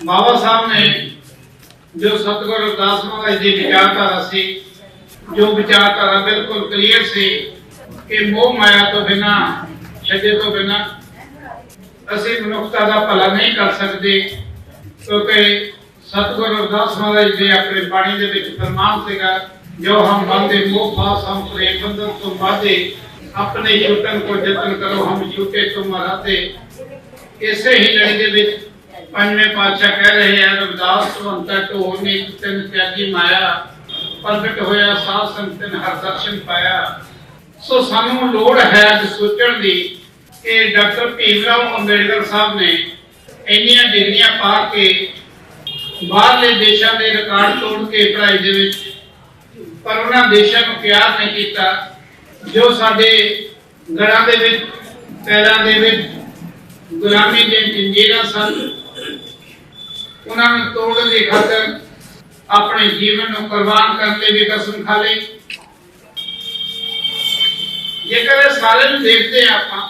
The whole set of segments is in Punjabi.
ਬਾਬਾ ਸਾਹਿਬ ਨੇ ਜੋ ਸਤਿਗੁਰੂ ਅਰਦਾਸ ਮਹਾਰਾਜ ਦੀ ਵਿਚਾਰਧਾਰਾ ਸੀ, ਜੋ ਵਿਚਾਰਧਾਰਾ ਬਿਲਕੁਲ ਕਲੀਅਰ ਸੀ ਕਿ ਮੋਹ ਮਾਇਆ ਤੋਂ ਬਿਨਾ ਛੱਜੇ ਤੋਂ ਬਿਨਾ ਅਸੀਂ ਮਨੁੱਖਤਾ ਦਾ ਭਲਾ ਨਹੀਂ ਕਰ ਸਕਦੇ, ਕਿਉਂਕਿ ਸਤਿਗੁਰੂ ਅਰਦਾਸ ਮਹਾਰਾਜ ਦੇ ਆਪਣੇ ਬਾਣੀ ਦੇ ਵਿੱਚ ਫਰਮਾਨ ਸੀਗਾ, ਜੋ ਹਮ ਬੰਦੇ ਮੋਹ ਪਾਸ ਹਮ ਪ੍ਰੇਮ ਬੰਧਨ ਤੋਂ ਬਾਧੇ ਆਪਣੇ ਛੁੱਟਣ ਕੋ ਯਤਨ ਕਰੋ, ਹਮ ਛੁੱਟੇ ਤੁਮ ਮਰਾਤੇ। ਇਸੇ ਹੀ ਲੜੀ ਦੇ ਵਿੱਚ ਪੰਜਵੇਂ ਪਾਤਸ਼ਾਹ ਕਹਿ ਰਹੇ ਆ, ਰਵਿਦਾਸ ਸੁਵੰਤਾ ਢੋਰ ਨੇ ਤਿੰਨ ਤਿਆਗੀ ਮਾਇਆ ਪ੍ਰਗਟ ਹੋਇਆ ਸਾਧ ਸੰਤਨ ਹਰ ਦਰਸ਼ਨ ਪਾਇਆ। ਸੋ ਸਾਨੂੰ ਲੋੜ ਹੈ ਸੋਚਣ ਦੀ ਕਿ ਡਾਕਟਰ ਭੀਮਰਾਓ ਅੰਬੇਡਕਰ ਸਾਹਿਬ ਨੇ ਇੰਨੀਆਂ ਡਿਗਰੀਆਂ ਪਾ ਕੇ ਬਾਹਰਲੇ ਦੇਸ਼ਾਂ ਦੇ ਰਿਕਾਰਡ ਤੋੜ ਕੇ ਪੜ੍ਹਾਈ ਦੇ ਵਿੱਚ, ਪਰ ਉਹਨਾਂ ਦੇਸ਼ਾਂ ਨੂੰ ਪਿਆਰ ਨਹੀਂ ਕੀਤਾ, ਜੋ ਸਾਡੇ ਗੜਾਂ ਦੇ ਵਿੱਚ, ਪੈਰਾਂ ਦੇ ਵਿੱਚ ਗੁਲਾਮੀ ਦੇ ਜੰਜੀਰਾਂ ਸਨ। ਉਹਨਾਂ ਨੂੰ ਤੋੜਨ ਦੀ ਖਾਤਰ ਆਪਣੇ ਜੀਵਨ ਨੂੰ ਕੁਰਬਾਨ ਕਰਨ ਲਈ ਵੀ ਕਸਮ ਖਾ ਲਈ। ਜੇਕਰ ਇਹ ਸਾਰੇ ਨੂੰ ਦੇਖਦੇ ਹਾਂ ਆਪਾਂ,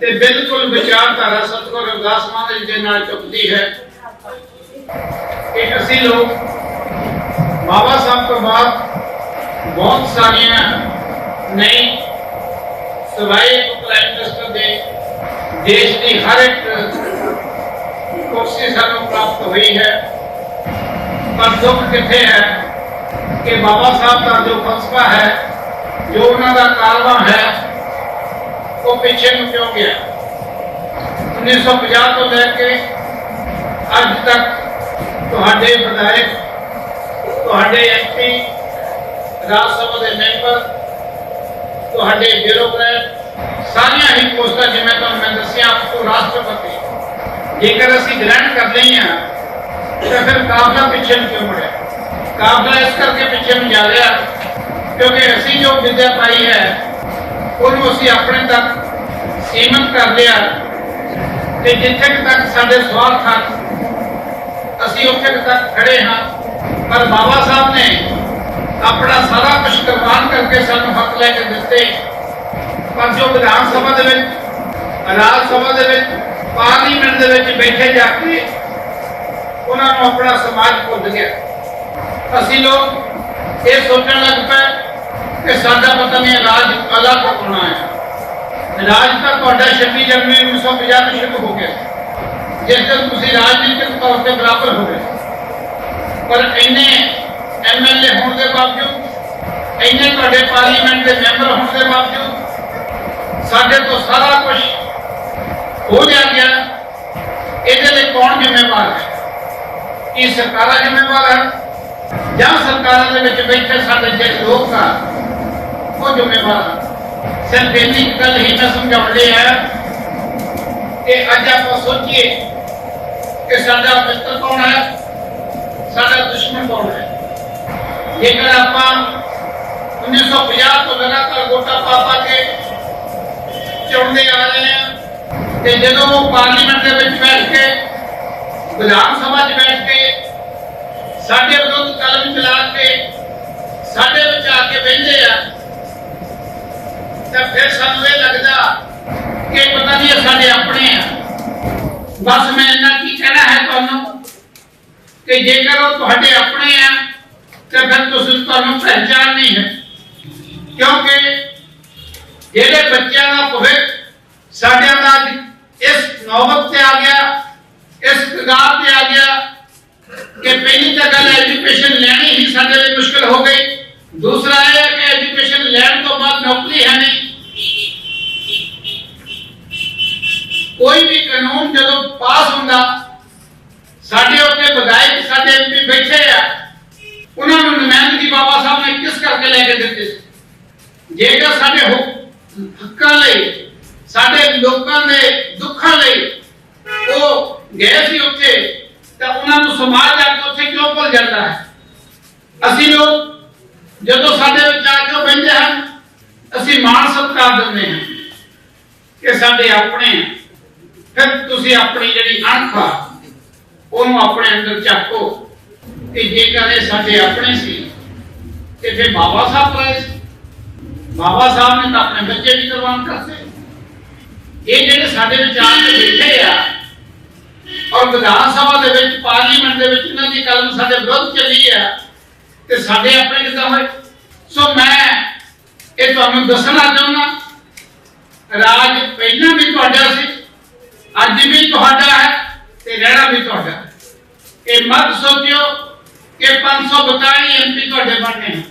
ਤੇ ਬਿਲਕੁਲ ਵਿਚਾਰਧਾਰਾ ਸਤਿਗੁਰੂ ਰਵਿਦਾਸ ਮਹਾਰਾਜ ਦੇ ਨਾਲ ਚੁੱਕਦੀ ਹੈ ਕਿ ਅਸੀਂ ਲੋਕ ਬਾਬਾ ਸਾਹਿਬ ਤੋਂ ਬਾਅਦ ਬਹੁਤ ਸਾਰੀਆਂ ਨਈ ਸਵਾਈ ਪ੍ਰਾਈਮ ਮਿਨਿਸਟਰ ਦੇ ਦੇਸ਼ ਦੀ ਹਰ ਇੱਕ ਕੁਰਸੀ ਸਾਨੂੰ ਪ੍ਰਾਪਤ ਹੋਈ ਹੈ। ਪਰ ਦੁੱਖ ਕਿੱਥੇ ਹੈ ਕਿ ਬਾਬਾ ਸਾਹਿਬ ਦਾ ਜੋ ਫਲਸਫਾ ਹੈ, ਜੋ ਉਹਨਾਂ ਦਾ ਕਾਰਵਾ ਹੈ, ਉਹ ਪਿੱਛੇ ਨੂੰ ਕਿਉਂ ਗਿਆ? 1950 ਤੋਂ ਲੈ ਕੇ ਅੱਜ ਤੱਕ ਤੁਹਾਡੇ ਵਿਧਾਇਕ, ਤੁਹਾਡੇ ਐਮਪੀ ਰਾਜ ਸਭਾ ਦੇ ਮੈਂਬਰ, ਤੁਹਾਡੇ ਬਿਊਰੋਕਰੈਟ, ਸਾਰੀਆਂ ਹੀ ਪੋਸਟਾਂ ਜਿਵੇਂ ਤੁਹਾਨੂੰ ਮੈਂ ਦੱਸਿਆ, ਉਹ ਰਾਸ਼ਟਰਪਤੀ ਜੇਕਰ ਅਸੀਂ ਗ੍ਰਹਿਣ ਕਰ ਲਈਆਂ ਤਾਂ ਫਿਰ ਕਾਫਲਾ ਪਿੱਛੇ ਨੂੰ ਕਿਉਂ ਮੁੜਿਆ ਕਾਫਲਾ ਇਸ ਕਰਕੇ ਪਿੱਛੇ ਨੂੰ ਜਾ ਰਿਹਾ ਕਿਉਂਕਿ ਅਸੀਂ ਜੋ ਵਿਦਿਆ ਪਾਈ ਹੈ ਉਹਨੂੰ ਅਸੀਂ ਆਪਣੇ ਤੱਕ ਸੀਮਤ ਕਰ ਲਿਆ ਤੇ ਜਿੱਥੇ ਕੁ ਤੱਕ ਸਾਡੇ ਸਵਾਰਥ ਹਨ ਅਸੀਂ ਉੱਥੇ ਕੁ ਤੱਕ ਖੜੇ ਹਾਂ ਪਰ ਬਾਬਾ ਸਾਹਿਬ ਨੇ ਆਪਣਾ ਸਾਰਾ ਕੁਝ ਕੁਰਬਾਨ ਕਰਕੇ ਸਾਨੂੰ ਹੱਕ ਲੈ ਕੇ ਦਿੱਤੇ ਪਰ ਜੋ ਵਿਧਾਨ ਸਭਾ ਦੇ ਵਿੱਚ ਰਾਜ ਸਭਾ ਦੇ ਵਿੱਚ ਪਾਰਲੀਮੈਂਟ ਦੇ ਵਿੱਚ ਬੈਠੇ ਜਾ ਕੇ ਉਹਨਾਂ ਨੂੰ ਆਪਣਾ ਸਮਾਜ ਭੁੱਲ ਗਿਆ। ਅਸੀਂ ਲੋਕ ਇਹ ਸੋਚਣ ਲੱਗ ਪਏ ਕਿ ਸਾਡਾ ਪਤਾ ਨਹੀਂ ਰਾਜ ਅਲੱਗ ਹੋਣਾ ਹੈ। ਰਾਜ ਤਾਂ ਤੁਹਾਡਾ 26 ਜਨਵਰੀ 1950 ਨੂੰ ਸ਼ੁਰੂ ਹੋ ਗਿਆ। ਜਿਸ ਦਿਨ ਤੁਸੀਂ ਰਾਜਨੀਤਿਕ ਤੌਰ ਤੇ ਬਰਾਬਰ ਹੋ ਗਏ। ਪਰ ਇੰਨੇ ਐਮਐਲਏ ਹੋਣ ਦੇ ਬਾਵਜੂਦ, ਇੰਨੇ ਤੁਹਾਡੇ ਪਾਰਲੀਮੈਂਟ ਦੇ ਮੈਂਬਰ ਹੋਣ ਦੇ ਬਾਵਜੂਦ, ਸਾਡੇ ਤੋਂ ਸਾਰਾ ਕੁਝ ਹੋ ਜਾ ਗਿਆ ਇਹਦੇ ਲਈ ਕੌਣ ਜ਼ਿੰਮੇਵਾਰ ਹੈ ਕੀ ਸਰਕਾਰਾਂ ਜ਼ਿੰਮੇਵਾਰ ਹਨ ਜਾਂ ਸਰਕਾਰਾਂ ਦੇ ਵਿੱਚ ਬੈਠੇ ਸਾਡੇ ਜਿਹੜੇ ਲੋਕ ਆ ਉਹ ਜ਼ਿੰਮੇਵਾਰ ਹਨ ਸਿਰਫ ਇੰਨੀ ਕੁ ਗੱਲ ਹੀ ਮੈਂ ਸਮਝਾਉਣ ਲਈ ਆਇਆ ਕਿ ਅੱਜ ਆਪਾਂ ਸੋਚੀਏ ਕਿ ਸਾਡਾ ਮਿੱਤਰ ਕੌਣ ਹੈ ਸਾਡਾ ਦੁਸ਼ਮਣ ਕੌਣ ਹੈ ਜੇਕਰ ਆਪਾਂ 1950 ਤੋਂ ਲਗਾਤਾਰ ਵੋਟਾਂ ਪਾ ਪਾ ਕੇ ਚੁਣਦੇ ਆ ਰਹੇ ਹਾਂ ਤੇ ਜਦੋਂ ਉਹ ਪਾਰਲੀਮੈਂਟ ਦੇ ਵਿੱਚ ਬੈਠ ਕੇ, ਵਿਧਾਨ ਸਭਾ 'ਚ ਬੈਠ ਕੇ, ਸਾਡੇ ਵਿਰੁੱਧ ਕਲਮ ਚਲਾ ਕੇ, ਸਾਡੇ ਵਿੱਚ ਆ ਕੇ ਬਹਿੰਦੇ ਆ, ਤਾਂ ਫਿਰ ਸਾਨੂੰ ਇਹ ਲੱਗਦਾ ਕਿ ਪਤਾ ਨਹੀਂ ਇਹ ਸਾਡੇ ਆਪਣੇ ਆ। ਬਸ ਮੈਂ ਇੰਨਾ ਕੀ ਕਹਿਣਾ ਹੈ ਤੁਹਾਨੂੰ ਕਿ ਜੇਕਰ ਉਹ ਤੁਹਾਡੇ ਆਪਣੇ ਆ, ਤਾਂ ਫਿਰ ਤੁਸੀਂ ਤੁਹਾਨੂੰ ਪਹਿਚਾਨ ਨਹੀਂ ਹੈ। ਕਿਉਂਕਿ ਜਿਹੜੇ ਬੱਚਿਆਂ ਦਾ ਭਵਿੱਖ ਸਾਡਿਆਂ ਦਾ ਅੱਜ ਇਸ ਨੌਬਤ ਤੇ ਆ ਗਿਆ, ਇਸ ਕਗਾਰ ਤੇ ਆ ਗਿਆ ਕਿ ਪਹਿਲੀ ਤਾਂ ਗੱਲ ਐਜੂਕੇਸ਼ਨ ਲੈਣੀ ਹੀ ਸਾਡੇ ਲਈ ਮੁਸ਼ਕਲ ਹੋ ਗਈ। ਦੂਸਰਾ ਇਹ ਹੈ ਕਿ ਐਜੂਕੇਸ਼ਨ ਲੈਣ ਤੋਂ ਬਾਅਦ ਨੌਕਰੀ ਹੈ ਨਹੀਂ। ਕੋਈ ਵੀ ਕਾਨੂੰਨ ਜਦੋਂ ਪਾਸ ਹੁੰਦਾ, ਸਾਡੇ ਉੱਤੇ ਵਿਧਾਇਕ, ਸਾਡੇ ਐਮਪੀ ਬੈਠੇ ਆ, ਉਹਨਾਂ ਨੂੰ ਨੁਮਾਇੰਦਗੀ ਬਾਬਾ ਸਾਹਿਬ ਨੇ ਕਿਸ ਕਰਕੇ ਲੈ ਕੇ ਦਿੱਤੀ? ਸੀ ਜੇਕਰ ਸਾਡੇ ਹੱਕਾਂ ਲਈ ਸਾਡੇ ਲੋਕਾਂ ਦੇ ਦੁੱਖਾਂ ਲਈ ਉਹ ਗਏ ਸੀ ਉੱਥੇ, ਤਾਂ ਉਹਨਾਂ ਨੂੰ ਸਮਾਜ ਆ ਕੇ ਉੱਥੇ ਕਿਉਂ ਭੁੱਲ ਜਾਂਦਾ ਹੈ? ਅਸੀਂ ਲੋਕ ਜਦੋਂ ਸਾਡੇ ਵਿੱਚ ਆ ਕੇ ਉਹ ਬੈਠੇ ਹਨ, ਅਸੀਂ ਮਾਣ ਸਤਿਕਾਰ ਦਿੰਦੇ ਹਾਂ ਕਿ ਸਾਡੇ ਆਪਣੇ ਫਿਰ ਤੁਸੀਂ ਆਪਣੀ ਜਿਹੜੀ ਅਣਖ ਆ, ਉਹਨੂੰ ਆਪਣੇ ਅੰਦਰ ਚੱਕੋ ਕਿ ਜੇਕਰ ਇਹ ਸਾਡੇ ਆਪਣੇ ਸੀ, ਤੇ ਫਿਰ ਬਾਬਾ ਸਾਹਿਬ ਪਏ ਸੀ। ਬਾਬਾ ਸਾਹਿਬ ਨੇ ਤਾਂ ਆਪਣੇ ਬੱਚੇ ਵੀ ਕੁਰਬਾਨ ਕਰਤੇ। ਇਹ ਜਿਹੜੇ ਸਾਡੇ ਵਿੱਚ ਆ ਕੇ ਬੈਠੇ ਆ ਔਰ ਵਿਧਾਨ ਸਭਾ ਸਭਾ ਦੇ ਵਿੱਚ ਪਾਰਲੀਮੈਂਟ ਦੇ ਵਿੱਚ ਇਹਨਾਂ ਦੀ ਕਲਮ ਸਾਡੇ ਵਿਰੁੱਧ ਚੱਲੀ ਹੈ ਤੇ ਸਾਡੇ ਆਪਣੇ ਕਿੱਦਾਂ ਹੋਏ ਸੋ ਮੈਂ ਇਹ ਤੁਹਾਨੂੰ ਦੱਸਣਾ ਚਾਹੁੰਦਾ ਰਾਜ ਪਹਿਲਾਂ ਵੀ ਤੁਹਾਡਾ ਸੀ ਅੱਜ ਵੀ ਤੁਹਾਡਾ ਹੈ ਤੇ ਰਹਿਣਾ ਵੀ ਤੁਹਾਡਾ ਹੈ ਇਹ ਮਤ ਸੋਚਿਓ ਕਿ 542 ਐਮਪੀ ਤੁਹਾਡੇ ਬਣਨੇ ਹਨ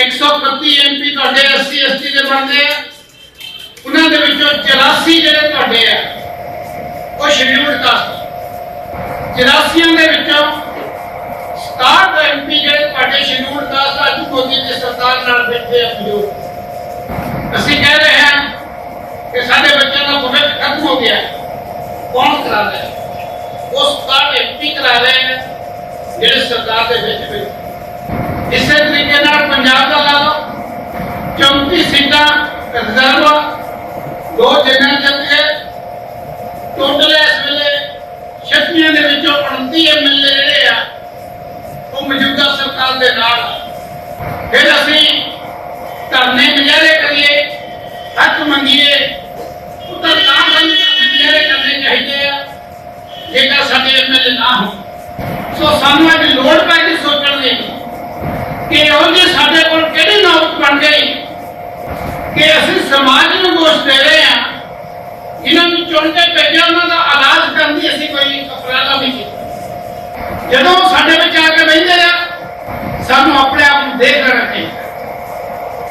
131 ਐਮਪੀ ਤੁਹਾਡੇ ਐਸਸੀ ਐਸਟੀ ਦੇ ਬਣਦੇ ਆ ਉਹਨਾਂ ਦੇ ਵਿੱਚੋਂ 84 ਜਿਹੜੇ ਤੁਹਾਡੇ ਆ, ਉਹ ਸ਼ਡਿਊਲਡ ਕਾਸਟ 84 ਦੇ ਵਿੱਚੋਂ 67 ਐਮਪੀ ਜਿਹੜੇ ਤੁਹਾਡੇ ਸ਼ਡਿਊਲਡ ਕਾਸਟ ਅੱਜ ਮੋਦੀ ਦੀ ਸਰਕਾਰ ਨਾਲ ਬੈਠੇ ਆ ਮੌਜੂਦ ਅਸੀਂ ਕਹਿ ਰਹੇ ਹਾਂ ਕਿ ਸਾਡੇ ਬੱਚਿਆਂ ਦਾ ਭਵਿੱਖ ਖਤਮ ਹੋ ਗਿਆ ਹੈ। ਕੌਣ ਕਰਾ ਰਿਹਾ ਹੈ? ਉਹ 67 ਐਮਪੀ ਕਰਾ ਰਹੇ ਨੇ, ਜਿਹੜੇ ਸਰਕਾਰ ਦੇ ਵਿੱਚ ਬੈਠੇ ਇਸੇ ਤਰੀਕੇ ਨਾਲ ਪੰਜਾਬ ਦਾ ਲਾ ਲਓ 34 ਸੀਟਾਂ ਰਿਜ਼ਰਵ ਆ, ਦੋ ਜਨਰਲ ਜੱਥੇ ਟੋਟਲ ਇਸ ਵੇਲੇ ਛੱਤੀਆਂ ਦੇ ਵਿੱਚੋਂ 29 ਐਮਐਲਏ ਜਿਹੜੇ ਆ ਉਹ ਮੌਜੂਦਾ ਸਰਕਾਰ ਦੇ ਨਾਲ ਫਿਰ ਅਸੀਂ ਧਰਨੇ ਮੁਜ਼ਾਹਰੇ ਕਰੀਏ ਹੱਕ ਮੰਗੀਏ ਉਹ ਤਾਂ ਮੁਜ਼ਾਹਰੇ ਕਰਨੇ ਚਾਹੀਦੇ ਆ ਜੇਕਰ ਸਾਡੇ ਐਮਐਲਏ ਨਾ ਹੋਣ। ਸੋ ਸਾਨੂੰ ਅੱਜ ਲੋੜ ਪੈ ਕੇ ਸੋਚਣ ਦੀ ਕਿ ਉਹ ਜੇ ਸਾਡੇ ਕੋਲ ਕਿਹੜੀ ਨੌਬਤ ਬਣ ਗਈ ਕਿ ਅਸੀਂ ਸਮਾਜ ਨੂੰ ਦੋਸ਼ ਦੇ ਰਹੇ ਹਾਂ। ਇਹਨਾਂ ਨੂੰ ਚੁਣ ਕੇ ਭੇਜਿਆ, ਉਹਨਾਂ ਦਾ ਇਲਾਜ ਕਰਨ ਦੀ ਅਸੀਂ ਕੋਈ ਅਪਰਾਧਾ ਨਹੀਂ ਕੀਤਾ। ਜਦੋਂ ਸਾਡੇ ਵਿੱਚ ਆ ਕੇ ਬੈਠਦੇ ਆ, ਸਾਨੂੰ ਆਪਣੇ ਆਪ ਨੂੰ ਦੇਖ ਲੈਣਾ ਚਾਹੀਦਾ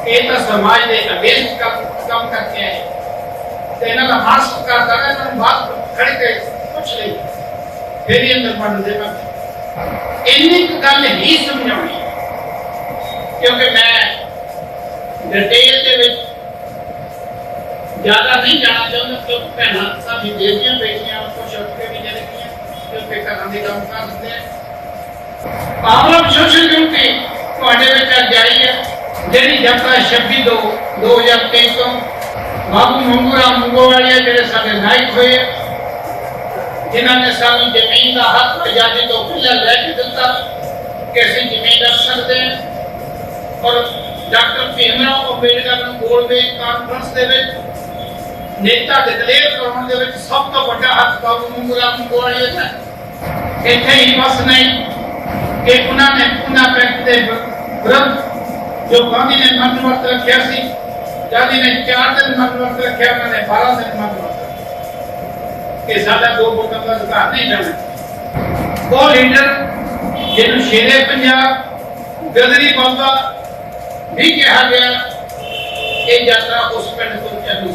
ਇਹ ਤਾਂ ਸਮਾਜ ਦੇ ਅਗੇਂਸਟ ਕੰਮ ਕਰਕੇ ਆਏ। ਤੇ ਇਹਨਾਂ ਦਾ ਮਾਸ ਕਰਦਾ ਹੈ ਇਹਨਾਂ ਨੂੰ ਬਾਤ ਖੜੇ ਕੇ ਕੁਛ ਨਹੀਂ ਫਿਰ ਇਹ ਅੰਦਰ ਬਣ ਦੇ ਮੈਂ ਇੰਨੀ ਗੱਲ ਹੀ ਸਮਝਾਉਣੀ। ਕਿਉਂਕਿ ਮੈਂ ਡਿਟੇਲ ਦੇ ਵਿੱਚ ਜ਼ਿਆਦਾ ਨਹੀਂ ਜਾਣਾ ਚਾਹੁੰਦਾ ਕਿਉਂਕਿ ਭੈਣਾਂ ਸਾਡੀ ਦੇਵੀਆਂ ਬੈਠੀਆਂ ਕੁਝ ਉੱਠ ਕੇ ਵੀ ਜਿਹੜੇ ਕੀ ਕਿਉਂਕਿ ਘਰਾਂ ਦੇ ਕੰਮ ਕਰ ਦਿੰਦੇ ਆ ਪਾਵਰ ਸੋਸ਼ਲ ਡਿਊਟੀ ਤੁਹਾਡੇ ਵਿੱਚ ਅੱਜ ਆਈ ਹੈ? ਜਿਹੜੀ ਯਾਤਰਾ 26 ਦੋ 2023 ਤੋਂ ਬਾਬੂ ਮੰਗੂਰਾ ਮੰਗੋਵਾਲੀਆ ਜਿਹੜੇ ਸਾਡੇ ਨਾਇਕ ਹੋਏ ਆ, ਜਿਨ੍ਹਾਂ ਨੇ ਸਾਨੂੰ ਜ਼ਮੀਨ ਦਾ ਹੱਕ ਆਜ਼ਾਦੀ ਤੋਂ ਪਹਿਲਾਂ ਲੈ ਕੇ ਦਿੱਤਾ ਕਿ ਅਸੀਂ ਜ਼ਮੀਨ ਰੱਖ ਸਕਦੇ ਹਾਂ। ਔਰ ਡਾਕਟਰ ਭੀਮਰਾਓ ਅੰਬੇਡਕਰ ਨੂੰ ਗੋਲਮੇਜ ਕਾਨਫਰੰਸ ਦੇ ਵਿੱਚ ਨੇਤਾ ਡਿਕਲੇਅਰ ਕਰਾਉਣ ਦੇ ਵਿੱਚ ਸਭ ਤੋਂ ਵੱਡਾ ਹੱਥ ਬਾਬੂ ਮੰਗੂਰਾ ਮੰਗੋਵਾਲੀਆ ਦਾ ਇੱਥੇ ਹੀ ਬਸ ਨਹੀਂ ਕਿ ਉਹਨਾਂ ਨੇ ਉਹਨਾਂ ਪੈਕਟ ਦੇ ਵਿਰੁੱਧ ਜੋ ਗਾਂਧੀ ਨੇ ਮਨ ਰੱਖਿਆ ਸੀ, ਗਾਂਧੀ ਨੇ 4 ਦਿਨ ਮਨ ਰੱਖਿਆ, ਉਹਨਾਂ ਨੇ 12 ਦਿਨ ਮਨ ਕਿ ਸਾਡਾ ਦੋ ਵੋਟਾਂ ਦਾ ਅਧਿਕਾਰ ਨਹੀਂ ਜਾਣਾ ਉਹ ਲੀਡਰ ਜਿਹਨੂੰ ਸ਼ੇਰੇ ਪੰਜਾਬ ਗਦਰੀ ਬੰਦਾ ਵੀ ਕਿਹਾ ਗਿਆ, ਇਹ ਯਾਤਰਾ ਉਸ ਪਿੰਡ ਤੋਂ ਚੱਲੂ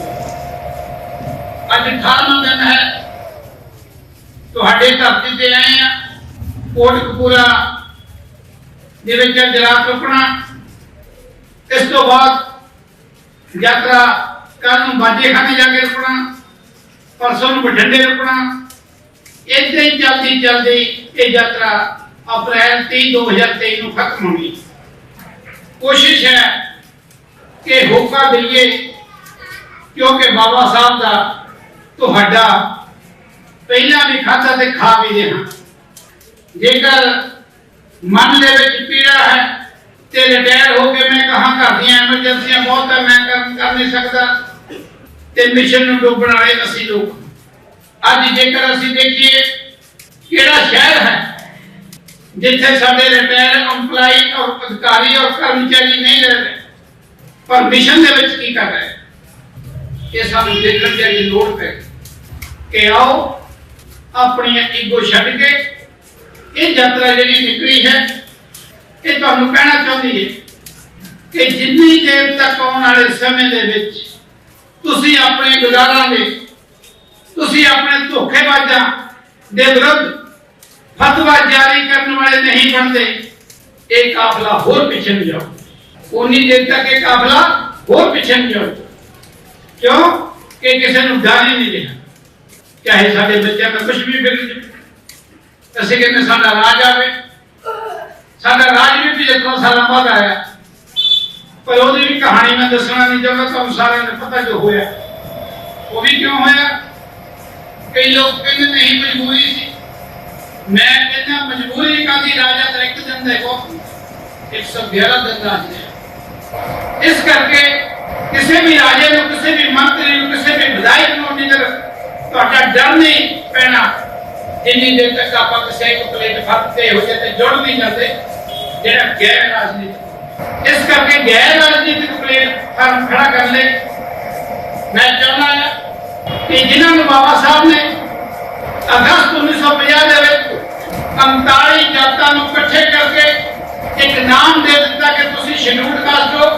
ਅੱਜ 18ਵਾਂ ਦਿਨ ਹੈ। ਤੁਹਾਡੇ ਧਰਤੀ ਤੇ ਆਏ ਆ ਕੋਟਕਪੂਰਾ ਦੇ ਵਿੱਚ ਅੱਜ ਰੁਕਣਾ ਇਸ ਤੋਂ ਬਾਅਦ ਯਾਤਰਾ ਕੱਲ ਨੂੰ ਬਾਜੇ ਖਾਨੇ ਜਾ ਕੇ ਰੁਕਣਾ, ਪਰਸੋਂ ਨੂੰ ਬਠਿੰਡੇ ਰੁਕਣਾ। ਇੱਥੇ ਹੀ ਚੱਲਦੀ ਚੱਲਦੀ ਇਹ ਯਾਤਰਾ ਅਪ੍ਰੈਲ 30 2023 ਨੂੰ ਖਤਮ ਹੋਣੀ ਕੋਸ਼ਿਸ਼ ਹੈ ਕਿ ਹੋਕਾ ਦਈਏ, ਕਿਉਂਕਿ ਬਾਬਾ ਸਾਹਿਬ ਦਾ ਤੁਹਾਡਾ ਪਹਿਲਾਂ ਵੀ ਖਾਧਾ ਤੇ ਖਾ ਵੀ ਰਹੇ। ਹਾਂ ਜੇਕਰ ਮਨ ਦੇ ਵਿੱਚ ਪੀੜਾ ਹੈ ਤੇ ਰਿਟਾਇਰ ਹੋ ਕੇ ਮੈਂ ਕਹਾਂ ਘਰ ਦੀਆਂ ਐਮਰਜੈਂਸੀਆਂ ਬਹੁਤ ਹੈ ਮੈਂ ਕਰ ਕਰ ਨਹੀਂ ਸਕਦਾ। ਤੇ ਮਿਸ਼ਨ ਨੂੰ ਡੁੱਬਣ ਵਾਲੇ ਅਸੀਂ ਲੋਕ। ਅੱਜ ਜੇਕਰ ਅਸੀਂ ਦੇਖੀਏ ਕਿਹੜਾ ਸ਼ਹਿਰ ਹੈ, ਜਿੱਥੇ ਸਾਡੇ ਰਿਟਾਇਰ EMPLOYE ਔਰ ਅਧਿਕਾਰੀ ਔਰ ਕਰਮਚਾਰੀ ਨਹੀਂ ਰਹਿ ਰਹੇ, ਪਰ ਮਿਸ਼ਨ ਦੇ ਵਿੱਚ ਕੀ ਕਰ ਰਹੇ? ਇਹ ਸਾਨੂੰ ਦੇਖਣ ਦੀ ਲੋੜ ਪੈ ਕਿ ਆਓ ਆਪਣੀਆਂ ਈਗੋ ਛੱਡ ਕੇ ਇਹ ਯਾਤਰਾ ਜਿਹੜੀ ਨਿਕਲੀ ਹੈ ਇਹ ਤੁਹਾਨੂੰ ਕਹਿਣਾ ਚਾਹੁੰਦੀ ਹੈ ਕਿ ਜਿੰਨੀ ਦੇਰ ਤੱਕ ਆਉਣ ਵਾਲੇ ਸਮੇਂ ਦੇ ਵਿੱਚ ਤੁਸੀਂ ਆਪਣੇ ਗੁਜ਼ਾਰਾਂ ਦੇ ਤੁਸੀਂ ਆਪਣੇ ਧੋਖੇਬਾਜ਼ਾਂ ਦੇ ਵਿਰੁੱਧ ਫਤਵਾ ਜਾਰੀ ਕਰਨ ਵਾਲੇ ਨਹੀਂ ਬਣਦੇ ਇਹ ਕਾਫਲਾ ਹੋਰ ਪਿੱਛੇ ਨੂੰ ਜਾਓ ਉਨੀ ਦੇਰ ਤੱਕ ਇਹ ਕਾਫਲਾ ਹੋਰ ਪਿੱਛੇ ਨੂੰ ਜਾਓ ਕਿਉਂ ਕਿ ਕਿਸੇ ਨੂੰ ਡਰ ਹੀ ਨਹੀਂ ਰਿਹਾ ਚਾਹੇ ਸਾਡੇ ਬੱਚਿਆਂ ਦਾ ਕੁਝ ਵੀ ਵਿਗੜ ਜਾਵੇ ਅਸੀਂ ਕਹਿੰਦੇ ਸਾਡਾ ਰਾਜ ਆਵੇ ਸਾਡਾ ਰਾਜ ਵੀ ਪਿਛਲੇ ਸਾਲਾਂ ਬਾਅਦ ਆਇਆ ਪਰ ਉਹਦੀ ਵੀ ਕਹਾਣੀ ਮੈਂ ਦੱਸਣਾ ਨਹੀਂ ਚਾਹੁੰਦਾ ਤੁਹਾਨੂੰ ਸਾਰਿਆਂ ਨੂੰ ਪਤਾ ਜੋ ਹੋਇਆ ਉਹ ਵੀ ਕਿਉਂ ਹੋਇਆ ਕਈ ਲੋਕ ਕਹਿੰਦੇ ਨਹੀਂ ਮਜਬੂਰੀ ਸੀ ਮੈਂ ਕਹਿੰਦਾ ਮਜਬੂਰੀ ਕਾਦੀ ਰਾਜਾ ਤਾਂ ਇੱਕ ਦਿਨ ਦਾ ਕੋ 111 ਦਿਨ ਦਾ ਰਾਜ ਹੈ ਇਸ ਕਰਕੇ ਕਿਸੇ ਵੀ ਰਾਜੇ ਨੂੰ ਕਿਸੇ ਵੀ ਮੰਤਰੀ ਨੂੰ ਕਿਸੇ ਵੀ ਵਿਧਾਇਕ ਨੂੰ ਨਿਗਰ ਤੁਹਾਡਾ ਡਰ ਨਹੀਂ ਪੈਣਾ। ਜਿੰਨੀ ਦੇਰ ਤੱਕ ਆਪਾਂ ਕਿਸੇ ਇੱਕ ਪਲੇਟਫਾਰਮ ਤੇ ਹੋ ਜਾਂਦੇ ਜੁੜ ਨਹੀਂ ਜਾਂਦੇ, ਜਿਹੜਾ ਗੈਰ ਰਾਜਨੀਤਿਕ। ਇਸ ਕਰਕੇ ਗੈਰ ਰਾਜਨੀਤਿਕ ਪਲੇਟਫਾਰਮ ਖੜਾ ਕਰ ਲੈ ਮੈਂ ਚਾਹੁੰਦਾ ਕਿ ਜਿਨ੍ਹਾਂ ਨੂੰ ਬਾਬਾ ਸਾਹਿਬ ਨੇ ਅਗਸਤ 1950 ਦੇ ਵਿੱਚ 39 ਜਾਤਾਂ ਨੂੰ ਇਕੱਠੇ ਕਰਕੇ ਇੱਕ ਨਾਮ ਦੇ ਦਿੱਤਾ ਕਿ ਤੁਸੀਂ ਸ਼ਡਿਊਲ ਕਾਸਟ ਹੋ,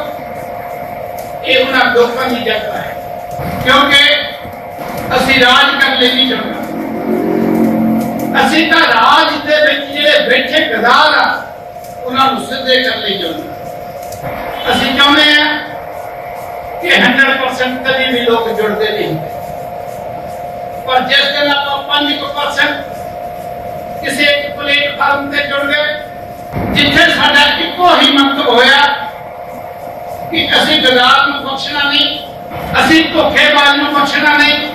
ਇਹ ਉਹਨਾਂ ਲੋਕਾਂ ਦੀ ਜਗ੍ਹਾ ਹੈ। ਕਿਉਂਕਿ ਅਸੀਂ ਰਾਜ ਕਰ ਲਈ ਨਹੀਂ ਚਾਹੁੰਦੇ। ਅਸੀਂ ਤਾਂ ਰਾਜ ਦੇ ਵਿੱਚ ਜਿਹੜੇ ਬੈਠੇ ਗਦਾਰ ਆ, ਉਹਨਾਂ ਨੂੰ ਸਿੱਧੇ ਕਰ ਲਈ ਚਾਹੁੰਦੇ। ਅਸੀਂ ਚਾਹੁੰਦੇ ਆ ਕਿ 100% ਕਦੀ ਵੀ ਲੋਕ ਜੁੜਦੇ ਨਹੀਂ ਪਰ ਜਿਸ ਦਿਨ ਆਪਾਂ 5% ਕਿਸੇ ਪਲੇਟਫਾਰਮ ਤੇ ਜੁੜ ਗਏ, ਜਿੱਥੇ ਸਾਡਾ ਇੱਕੋ ਹੀ ਮੰਤਵ ਹੋਇਆ ਕਿ ਅਸੀਂ ਗਦਾਰ ਨੂੰ ਬਖਸ਼ਣਾ ਨਹੀਂ, ਅਸੀਂ ਧੋਖੇਬਾਜ਼ ਨੂੰ ਬਖਸ਼ਣਾ ਨਹੀਂ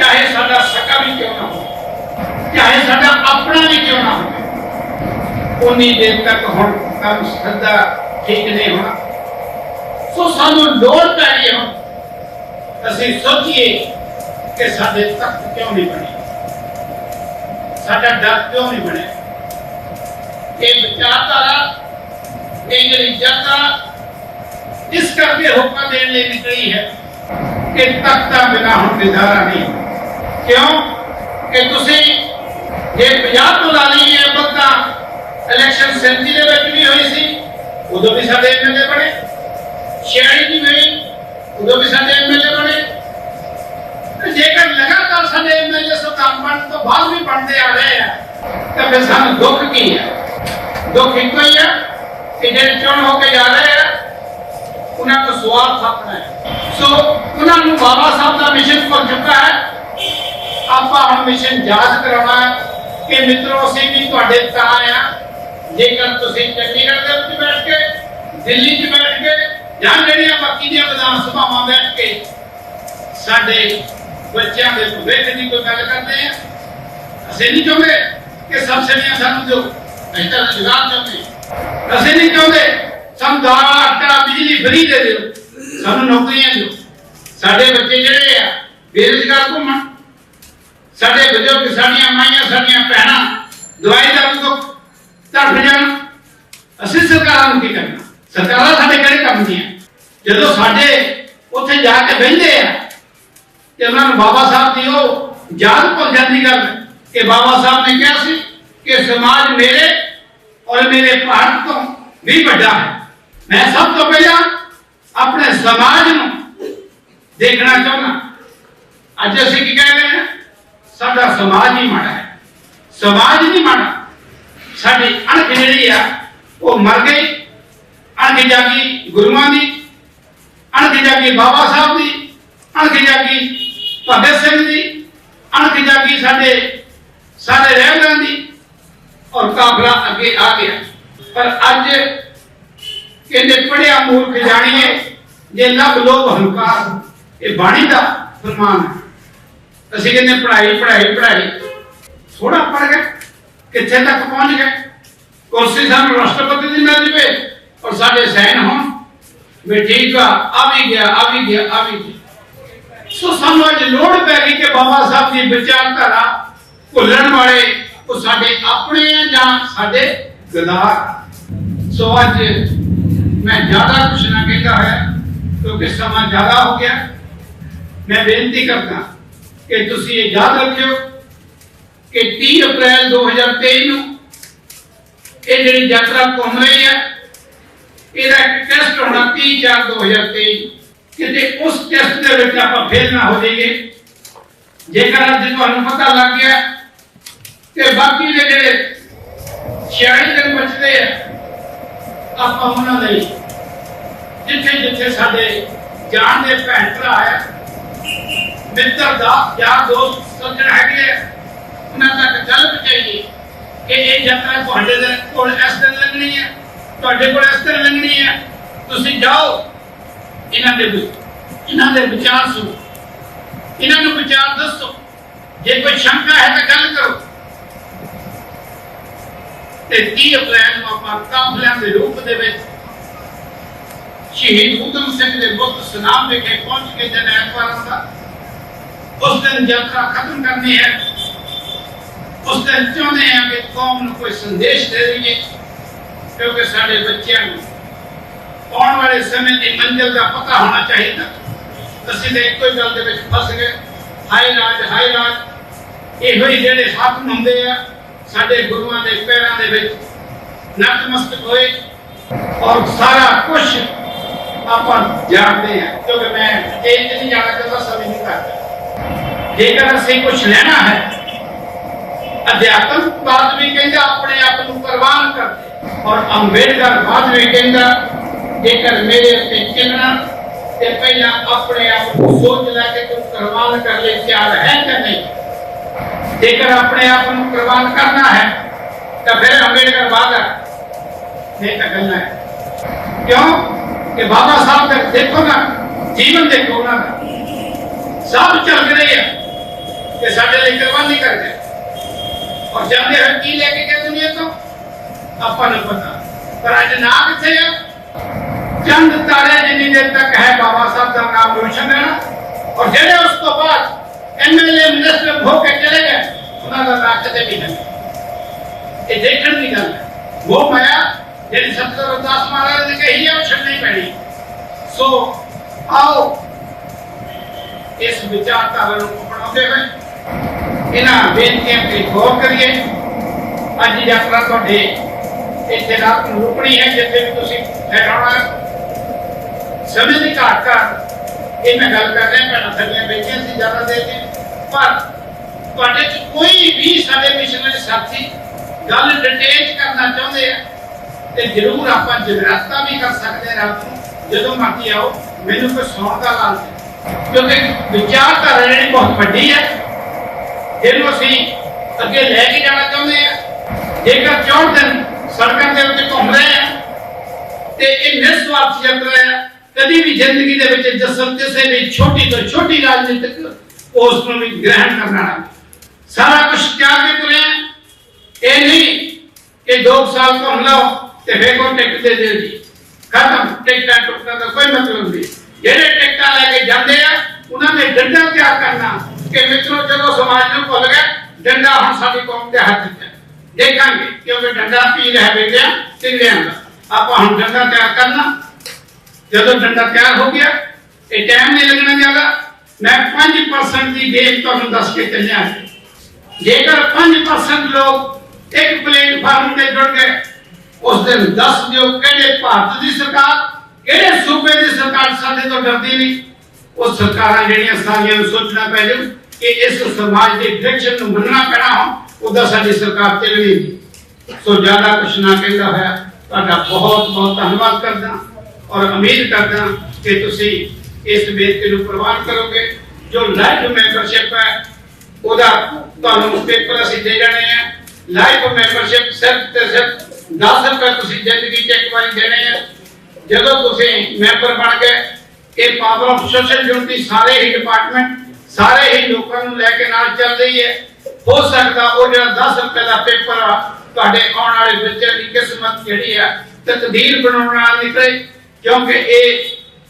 ਚਾਹੇ ਸਾਡਾ ਸਕਾ ਵੀ ਕਿਉਂ ਨਾ ਹੋਵੇ, ਚਾਹੇ ਸਾਡਾ ਆਪਣਾ ਵੀ ਕਿਉਂ ਨਾ ਹੋਵੇ, ਉਨੀ ਦੇਰ ਤੱਕ ਹੁਣ ਕੰਮ ਸੱਦਾ ਠੀਕ ਨਹੀਂ ਹੋਣਾ। ਸੋ ਸਾਨੂੰ ਲੋੜ ਪੈ ਰਹੀ ਹੈ ਅਸੀਂ ਸੋਚੀਏ ਕਿ ਸਾਡੇ ਤਖਤ ਕਿਉਂ ਨਹੀਂ ਬਣੇ। ਸਾਡਾ ਡਰ ਕਿਉਂ ਨਹੀਂ ਬਣਿਆ? ਇਹ ਵਿਚਾਰਧਾਰਾ, ਇਹ ਜਿਹੜੀ ਯਾਤਰਾ ਇਸ ਕਰਕੇ ਹੁਕਮ ਦੇਣ ਲਈ ਨਿਕਲੀ ਹੈ ਕਿ ਤਖਤਾਂ ਬਿਨਾ ਹੁਣ ਨਿਦਾਰਾ ਨਹੀਂ ਕਿਉਂ? ਕਿ ਤੁਸੀਂ ਜੇ 50 ਤੋਂ ਲਾ ਲਈਏ ਬੱਤਾ ਇਲੈਕਸ਼ਨ 37 ਦੇ ਵਿੱਚ ਵੀ ਹੋਈ ਸੀ, ਉਦੋਂ ਵੀ ਸਾਡੇ ਐਮਐਲਏ ਬਣੇ। 46 ਦੀ ਹੋਈ, ਉਦੋਂ ਵੀ ਸਾਡੇ ਐਮਐਲਏ ਬਣੇ। ਤੇ ਜੇਕਰ ਲਗਾਤਾਰ ਸਾਡੇ ਐਮਐਲਏ ਸੁਲਤਾਨ ਬਣ ਤੋਂ ਬਾਅਦ ਵੀ ਬਣਦੇ ਆ ਰਹੇ ਆ, ਤਾਂ ਫਿਰ ਸਾਨੂੰ ਦੁੱਖ ਕੀ ਹੈ ਦੁੱਖ ਇੱਕੋ ਹੀ ਹੈ ਕਿ ਜਿਹੜੇ ਚੁਣ ਹੋ ਕੇ ਜਾ ਰਹੇ ਆ, ਉਹਨਾਂ ਦਾ ਸਵਾਲ ਆਪਣਾ ਸੋ, ਉਹਨਾਂ ਨੂੰ ਬਾਬਾ ਸਾਹਿਬ ਦਾ ਮਿਸ਼ਨ ਭੁੱਲ ਚੁੱਕਾ ਹੈ। ਆਪਾਂ ਹੁਣ ਮਿਸ਼ਨ ਯਾਦ ਕਰਾਉਣਾ ਕਿ ਮਿੱਤਰੋ, ਅਸੀਂ ਵੀ ਤੁਹਾਡੇ ਤਾਂ ਆ ਜੇਕਰ ਤੁਸੀਂ ਚੰਡੀਗੜ੍ਹ ਦੇ ਵਿੱਚ ਬੈਠ ਕੇ, ਦਿੱਲੀ 'ਚ ਬੈਠ ਕੇ, ਜਾਂ ਜਿਹੜੀਆਂ ਬਾਕੀ ਦੀਆਂ ਵਿਧਾਨ ਸਭਾਵਾਂ ਬੈਠ ਕੇ ਸਾਡੇ ਬੱਚਿਆਂ ਦੇ ਭਵਿੱਖ ਦੀ ਕੋਈ ਗੱਲ ਕਰਦੇ ਆ ਅਸੀਂ ਨਹੀਂ ਚਾਹੁੰਦੇ ਕਿ ਸਬਸਿਡੀਆਂ ਸਾਨੂੰ ਦਿਓ। ਅਸੀਂ ਤਾਂ ਰੁਜ਼ਗਾਰ ਚਾਹੁੰਦੇ ਅਸੀਂ ਨਹੀਂ ਚਾਹੁੰਦੇ ਸਾਨੂੰ ਦਾਲ ਆਟਾ ਬਿਜਲੀ ਫਰੀ ਦੇ ਦਿਓ। ਸਾਨੂੰ ਨੌਕਰੀਆਂ ਦਿਓ। ਸਾਡੇ ਬੱਚੇ ਜਿਹੜੇ ਆ, ਬੇਰੁਜ਼ਗਾਰ ਘੁੰਮਣ। ਸਾਡੇ ਬਜ਼ੁਰਗ ਸਾਡੀਆਂ ਮਾਈਆਂ, ਸਾਡੀਆਂ ਭੈਣਾਂ, ਦਵਾਈ ਦਾ ਤੋਂ ਤੜਫ ਜਾਣ। ਅਸੀਂ ਸਰਕਾਰਾਂ ਨੂੰ ਕੀ ਕਰਨਾ? ਸਰਕਾਰਾਂ ਸਾਡੇ ਕਿਹੜੇ ਕੰਮ ਦੀਆਂ? ਜਦੋਂ ਸਾਡੇ ਉੱਥੇ ਜਾ ਕੇ ਬਹਿੰਦੇ ਆ, ਤੇ ਉਹਨਾਂ ਨੂੰ ਬਾਬਾ ਸਾਹਿਬ ਦੀ ਉਹ ਯਾਦ ਭੁੱਲ ਜਾਂਦੀ ਗੱਲ, ਕਿ ਬਾਬਾ ਸਾਹਿਬ ਨੇ ਕਿਹਾ ਸੀ ਕਿ ਸਮਾਜ ਮੇਰੇ ਔਰ ਮੇਰੇ ਭਾਰਤ ਤੋਂ ਵੀ ਵੱਡਾ ਹੈ। ਮੈਂ ਸਭ ਤੋਂ ਪਹਿਲਾਂ ਆਪਣੇ ਸਮਾਜ ਨੂੰ ਦੇਖਣਾ ਚਾਹੁੰਦਾ। ਅੱਜ ਅਸੀਂ ਕੀ ਕਹਿ ਰਹੇ ਹਾਂ? ਸਾਡਾ ਸਮਾਜ ਹੀ ਮਾੜਾ ਹੈ। ਸਮਾਜ ਨਹੀਂ ਮਾੜਾ। ਸਾਡੀ ਅਣਖ ਜਿਹੜੀ ਆ, ਉਹ ਮਰ ਗਈ। ਅਣਖ ਜਾਗੀ ਗੁਰੂਆਂ ਦੀ, ਅਣਖ ਜਾਗੀ ਬਾਬਾ ਸਾਹਿਬ ਦੀ, ਅਣਖ ਜਾਗੀ ਭਗਤ ਸਿੰਘ ਦੀ, ਅਣਖ ਜਾਗੀ ਸਾਡੇ ਸਾਡੇ ਰਹਿਬਰਾਂ ਦੀ ਔਰ ਕਾਫਲਾ ਅੱਗੇ ਆ ਗਿਆ। ਪਰ ਅੱਜ ਕਹਿੰਦੇ ਪੜਿਆ ਮੂਰਖ ਜਾਣੀਏ, ਜੇ ਲਬ ਲੋਭ ਹੰਕਾਰ, ਇਹ ਬਾਣੀ ਦਾ ਫਰਮਾਨ ਹੈ। ਅਸੀਂ ਕਹਿੰਦੇ ਪੜ੍ਹਾਈ ਪੜ੍ਹਾਈ ਪੜ੍ਹਾਈ। ਥੋੜਾ ਪੜ ਗਏ, ਕਿੱਥੇ ਤੱਕ ਪਹੁੰਚ ਗਏ? ਕੁਰਸੀ ਸਾਨੂੰ ਰਾਸ਼ਟਰਪਤੀ ਦੀ ਮਿਲ ਜਵੇ ਔਰ ਸਾਡੇ ਸੈਨ ਹੋਣ। ਵੀ ਠੀਕ ਆ ਆ ਵੀ ਗਿਆ, ਆ ਵੀ ਗਿਆ, ਆ ਵੀ ਗਿਆ। ਸੋ ਸਾਨੂੰ ਅੱਜ ਲੋੜ ਪੈ ਗਈ ਕਿ ਬਾਬਾ ਸਾਹਿਬ ਦੀ ਵਿਚਾਰਧਾਰਾ ਭੁੱਲਣ ਵਾਲੇ ਉਹ ਸਾਡੇ ਆਪਣੇ ਆ ਜਾਂ ਸਾਡੇ ਗਦਾਰ। ਸੋ ਅੱਜ ਮੈਂ ਜ਼ਿਆਦਾ ਕੁਛ ਨਾ ਕਹਿੰਦਾ ਹੈ ਕਿਉਂਕਿ ਸਮਾਂ ਜ਼ਿਆਦਾ ਹੋ ਗਿਆ। ਮੈਂ ਬੇਨਤੀ ਕਰਦਾ ਕਿ ਤੁਸੀਂ ਇਹ ਯਾਦ ਰੱਖਿਓ ਕਿ 30 ਅਪ੍ਰੈਲ 2023 ਨੂੰ ਇਹ ਜਿਹੜੀ ਯਾਤਰਾ ਘੁੰਮ ਰਹੀ ਹੈ ਇਹਦਾ ਟੈਸਟ ਹੋਣਾ 30 4 2023 ਕਿਤੇ ਉਸ ਟੈਸਟ ਦੇ ਵਿੱਚ ਆਪਾਂ ਫੇਲ ਨਾ ਹੋ ਜਾਈਏ। ਜੇਕਰ ਅੱਜ ਤੁਹਾਨੂੰ ਪਤਾ ਲੱਗ ਗਿਆ ਕਿ ਬਾਕੀ ਦੇ ਜਿਹੜੇ 46 ਦਿਨ ਬਚਦੇ ਆ, ਆਪਾਂ ਉਹਨਾਂ ਲਈ ਜਿੱਥੇ ਜਿੱਥੇ ਸਾਡੇ ਜਾਣ ਦੇ ਭੈਣ ਭਰਾ ਆ ਮਿੱਤਰ ਦਾ ਯਾਰ ਦੋਸਤ ਸੱਜਣ ਹੈਗੇ ਆ। ਉਹਨਾਂ ਤੱਕ ਗੱਲ ਪਹੁੰਚਾਈਏ ਕਿ ਇਹ ਯਾਤਰਾ ਤੁਹਾਡੇ ਦੇ ਕੋਲ ਇਸ ਦਿਨ ਲੰਘਣੀ ਹੈ, ਤੁਹਾਡੇ ਕੋਲ ਇਸ ਦਿਨ ਲੰਘਣੀ ਹੈ। ਤੁਸੀਂ ਜਾਓ, ਇਹਨਾਂ ਦੇ ਇਹਨਾਂ ਦੇ ਵਿਚਾਰ ਸੁਣੋ। ਇਹਨਾਂ ਨੂੰ ਵਿਚਾਰ ਦੱਸੋ। ਜੇ ਕੋਈ ਸ਼ੰਕਾ ਹੈ ਤਾਂ ਗੱਲ ਕਰੋ। ਤੇ 30 ਅਪ੍ਰੈਲ ਨੂੰ ਆਪਾਂ ਕਾਫਲਿਆਂ ਦੇ ਰੂਪ ਦੇ ਵਿੱਚ ਸ਼ਹੀਦ ਊਧਮ ਸਿੰਘ ਦੇ ਬੁੱਤ ਸਨਾਮ ਵਿਖੇ ਪਹੁੰਚ ਕੇ ਜਨ ਐਤਵਾਰ ਦਾ ਉਸ ਦਿਨ ਯਾਤਰਾ ਖਤਮ ਕਰਨੀ ਹੈ ਉਸ ਦਿਨ ਚਾਹੁੰਦੇ ਹਾਂ ਕਿ ਕੌਮ ਨੂੰ ਕੋਈ ਸੰਦੇਸ਼ ਦੇ ਦਈਏ ਕਿਉਂਕਿ ਸਾਡੇ ਬੱਚਿਆਂ ਨੂੰ ਆਉਣ ਵਾਲੇ ਸਮੇਂ ਦੀ ਮੰਜ਼ਿਲ ਦਾ ਪਤਾ ਹੋਣਾ ਚਾਹੀਦਾ ਅਸੀਂ ਤਾਂ ਇੱਕੋ ਹੀ ਗੱਲ ਦੇ ਵਿੱਚ ਫਸ ਗਏ ਹਾਏ ਰਾਜ ਹਾਏ ਰਾਜ ਇਹੋ ਹੀ ਜਿਹੜੇ ਹਾਕਮ ਹੁੰਦੇ ਆ ਸਾਡੇ ਗੁਰੂਆਂ ਦੇ ਪੈਰਾਂ ਦੇ ਵਿੱਚ ਨਤਮਸਤਕ ਹੋਏ ਔਰ ਸਾਰਾ ਕੁਝ ਆਪਾਂ ਜਾਣਦੇ ਆ ਕਿਉਂਕਿ ਮੈਂ ਇਹ ਨਹੀਂ ਜਾਣਦਾ ਕਿ ਜੇਕਰ ਅਸੀਂ ਕੁਝ ਲੈਣਾ ਹੈ ਅਧਿਆਤਮ ਵੀ ਕਹਿੰਦਾ, ਆਪਣੇ ਆਪ ਨੂੰ ਕੁਰਬਾਨ ਕਰ। ਔਰ ਅੰਬੇਡਕਰ ਵੀ ਕਹਿੰਦਾ, ਜੇਕਰ ਮੇਰੇ ਉੱਤੇ ਚੱਲਣਾ ਤੇ ਪਹਿਲਾਂ ਆਪਣੇ ਆਪ ਨੂੰ ਸੋਚ ਲੈ ਕਿ ਤੂੰ ਕੁਰਬਾਨ ਕਰ ਲਈ ਤਿਆਰ ਹੈ ਕਿ ਨਹੀਂ? ਜੇਕਰ ਆਪਣੇ ਆਪ ਨੂੰ ਕੁਰਬਾਨ ਕਰਨਾ ਹੈ, ਤਾਂ ਫਿਰ ਅੰਬੇਡਕਰ ਬਾਦ ਹੈ। ਨਹੀਂ ਤਾਂ ਗੱਲਾਂ ਹੈ। ਕਿਉਂ? ਕਿ ਬਾਬਾ ਸਾਹਿਬ ਦਾ ਦੇਖੋ ਨਾ, ਜੀਵਨ ਦੇਖੋ ਉਹਨਾਂ ਦਾ ਸਭ ਚੱਲ ਰਹੇ ਆ ਕਿ ਸਾਡੇ ਲਈ ਕੁਰਬਾਨੀ ਕਰਦੇ ਔਰ ਜਾਂਦੇ ਹੋਏ ਕੀ ਲੈ ਕੇ ਗਏ ਦੁਨੀਆ ਤੋਂ ਆਪਾਂ ਨੂੰ ਪਤਾ ਪਰ ਅੱਜ ਨਾ ਕਿੱਥੇ ਆ ਚੰਦ ਤਾਰੇ ਜਿੰਨੀ ਦੇਰ ਤੱਕ ਹੈ ਬਾਬਾ ਸਾਹਿਬ ਦਾ ਨਾਮ ਰੋਸ਼ਨ ਹੈ ਨਾ ਔਰ ਜਿਹੜੇ ਉਸ ਤੋਂ ਬਾਅਦ ਐਮਐਲਏ ਮਿਨਿਸਟਰ ਹੋ ਕੇ ਚਲੇ ਗਏ ਉਹਨਾਂ ਦਾ ਨਾਂ ਕਦੇ ਵੀ ਨਹੀਂ ਇਹ ਦੇਖਣ ਦੀ ਗੱਲ ਹੈ ਉਹ ਮਾਇਆ ਜਿਹੜੀ ਸਤਿਗੁਰੂ ਅਰਦਾਸ ਮਹਾਰਾਜ ਨੇ ਕਹੀ ਹੈ ਉਹ ਛੱਡਣੀ ਪੈਣੀ ਸੋ ਆਓ ਇਸ ਵਿਚਾਰਧਾਰਾ ਨੂੰ ਅਪਣਾਉਂਦੇ ਹੋਏ ਇਹਨਾਂ ਬੇਨਤੀਆਂ ਤੇ ਗੌਰ ਕਰੀਏ। ਅੱਜ ਯਾਤਰਾ ਤੁਹਾਡੇ ਇੱਥੇ ਰਾਤ ਨੂੰ ਰੁਕਣੀ ਹੈ, ਜਿੱਥੇ ਵੀ ਤੁਸੀਂ ਠਹਿਰਾਉਣਾ ਸਮੇਂ ਦੀ ਘਾਟ ਕਰ ਇਹ ਮੈਂ ਗੱਲ ਕਰ ਰਿਹਾ, ਭੈਣਾਂ ਥੱਲੀਆਂ ਬੈਠੀਆਂ ਸੀ, ਜ਼ਿਆਦਾ ਦੇਰ ਦੀ ਪਰ ਤੁਹਾਡੇ ਚ ਕੋਈ ਵੀ ਸਾਡੇ ਮਿਸ਼ਨਰੀ ਸਾਥੀ ਗੱਲ ਡਿਟੇਲ ਕਰਨਾ ਚਾਹੁੰਦੇ ਆ, ਤੇ ਜ਼ਰੂਰ ਆਪਾਂ ਜਗਰਾਤਾ ਵੀ ਕਰ ਸਕਦੇ ਹਾਂ ਰਾਤ ਨੂੰ। ਜਦੋਂ ਮਰਜ਼ੀ ਆਓ, ਮੈਨੂੰ ਕੋਈ ਸੌਣ ਦਾ ਲਾਲ ਕਿਉਂਕਿ ਵਿਚਾਰਧਾਰਾ ਜਿਹੜੀ ਬਹੁਤ ਵੱਡੀ ਹੈ। ਇਹਨੂੰ ਅਸੀਂ ਅੱਗੇ ਲੈ ਕੇ ਜਾਣਾ ਚਾਹੁੰਦੇ ਹਾਂ। ਜੇਕਰ 64 ਦਿਨ ਸੜਕਾਂ ਦੇ ਉੱਤੇ ਘੁੰਮ ਰਹੇ ਆ ਤੇ ਇਹ ਨਿਸਵਾਰਥ ਯਾਤਰਾ ਹੈ, ਕਦੀ ਵੀ ਜ਼ਿੰਦਗੀ ਦੇ ਵਿੱਚ ਜਸਮ ਕਿਸੇ ਵੀ ਛੋਟੀ ਤੋਂ ਛੋਟੀ ਰਾਜਨੀਤਿਕ ਉਸ ਨੂੰ ਵੀ ਗ੍ਰਹਿਣ ਕਰਨਾ ਸਾਰਾ ਕੁਝ ਤਿਆਗ ਕੇ ਤੁਰੇ ਇਹ ਨਹੀਂ ਕਿ 2 ਸਾਲ ਘੁੰਮ ਲਓ ਤੇ ਫੇਰ ਕੋਈ ਟਿਕਟ ਦੇ ਦਿਓ ਜੀ। ਖਤਮ, ਟਿਕਟਾਂ ਟੁਕਟਾਂ ਦਾ ਕੋਈ ਮਤਲਬ ਨਹੀਂ। ਜਿਹੜੇ ਟਿਕਟਾਂ ਲੈ ਕੇ ਜਾਂਦੇ ਆ, ਉਹਨਾਂ ਨੇ ਡੰਡਾ ਤਿਆਰ ਕਰਨਾ ਕਿ ਮਿੱਤਰੋ, ਜਦੋਂ ਸਮਾਜ ਨੂੰ ਭੁੱਲ ਗਏ, ਡੰਡਾ ਹੁਣ ਸਾਡੀ ਕੌਮ ਦੇ ਹੱਥ 'ਚ ਹੈ। ਦੇਖਾਂਗੇ ਕਿਉਂਕਿ ਡੰਡਾ ਪੀ ਰਿਹਾ ਬੇਟਿਆ ਤਿੰਨਿਆਂ ਦਾ। ਆਪਾਂ ਹੁਣ ਡੰਡਾ ਤਿਆਰ ਕਰਨਾ। ਜਦੋਂ ਡੰਡਾ ਤਿਆਰ ਹੋ ਗਿਆ, ਇਹ ਟਾਈਮ ਨਹੀਂ ਲੱਗਣਾ ਜ਼ਿਆਦਾ। ਮੈਂ 5% ਦੀ ਡੇਟ ਤੁਹਾਨੂੰ ਦੱਸ ਕੇ ਚੱਲਿਆ ਹਾਂ ਜੇਕਰ 5% ਲੋਕ ਇੱਕ ਪਲੇਟਫਾਰਮ ਤੇ ਜੁੜ ਗਏ, ਉਸ ਦਿਨ ਦੱਸ ਦਿਓ ਕਿਹੜੇ ਭਾਰਤ ਦੀ ਸਰਕਾਰ ਕਿਹੜੇ ਸੂਬੇ ਦੀ ਸਰਕਾਰ ਸਾਡੇ ਤੋਂ ਡਰਦੀ ਨਹੀਂ। ਉਹ ਸਰਕਾਰਾਂ ਜਿਹੜੀਆਂ ਸਾਰੀਆਂ ਨੂੰ ਸੋਚਣਾ ਪੈ ਜਾਊ ਕਿ ਇਸ ਸਮਾਜ ਦੀ ਡਾਇਰੈਕਸ਼ਨ ਨੂੰ ਮੰਨਣਾ ਪੈਣਾ ਹੋ ਉਹਦਾ ਸਾਡੀ ਸਰਕਾਰ ਚੱਲਣੀ ਸੋ ਜ਼ਿਆਦਾ ਕੁਛ ਨਾ ਕਹਿੰਦਾ ਹੋਇਆ, ਤੁਹਾਡਾ ਬਹੁਤ ਬਹੁਤ ਧੰਨਵਾਦ ਕਰਦਾ ਔਰ ਉਮੀਦ ਕਰਦਾ ਕਿ ਤੁਸੀਂ ਇਸ ਬੇਨਤੀ ਨੂੰ ਪ੍ਰਵਾਨ ਕਰੋਗੇ। ਜੋ ਲਾਈਵ ਮੈਂਬਰਸ਼ਿਪ ਹੈ, ਉਹਦਾ ਤੁਹਾਨੂੰ ਪੇਪਰ ਅਸੀਂ ਦੇ ਜਾਣੇ ਆ। ਲਾਈਫ ਮੈਂਬਰਸ਼ਿਪ ਸਿਰਫ ਤੇ ਸਿਰਫ 10 ਰੁਪਏ ਤੁਸੀਂ ਜ਼ਿੰਦਗੀ 'ਚ ਇੱਕ ਵਾਰੀ ਦੇਣੇ ਆ। ਜਦੋਂ ਤੁਸੀਂ ਮੈਂਬਰ ਬਣ ਗਏ, ਇਹ ਪਾਵਰ ਆਫ ਸੋਸ਼ਲ ਯੂਨਿਟੀ ਸਾਰੇ ਹੀ ਡਿਪਾਰਟਮੈਂਟ ਸਾਰੇ ਹੀ ਲੋਕਾਂ ਨੂੰ ਲੈ ਕੇ ਨਾਲ ਚੱਲ ਹੈ। ਹੋ ਸਕਦਾ ਉਹ ਜਿਹੜਾ 10 ਰੁਪਏ ਦਾ ਪੇਪਰ ਆ, ਤੁਹਾਡੇ ਆਉਣ ਵਾਲੇ ਬੱਚੇ ਦੀ ਕਿਸਮਤ ਜਿਹੜੀ ਆ, ਤਕਦੀਰ ਬਣਾਉਣ ਨਾਲ ਨਿਕਲੇ। ਕਿਉਂਕਿ ਇਹ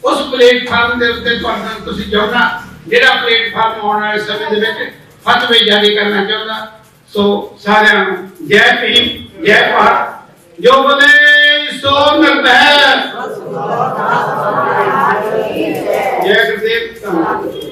ਉਸ ਪਲੇਟਫਾਰਮ ਦੇ ਉੱਤੇ ਤੁਹਾਨੂੰ ਤੁਸੀਂ ਜੁੜਨਾ ਜਿਹੜਾ ਪਲੇਟਫਾਰਮ ਆਉਣ ਵਾਲੇ ਸਮੇਂ ਦੇ ਵਿੱਚ ਫਤਵੇ ਜਾਰੀ ਕਰਨਾ ਚਾਹੁੰਦਾ। ਸੋ ਸਾਰਿਆਂ ਨੂੰ ਜੈ ਭੀਮ, ਜੈ ਭਾਰਤ। ਜੋ ਬਲੇ। ਸੋ ਨਿਰਭੈ ਜੈ ਗੁਰਦੇਵ ਧੰਨਵਾਦ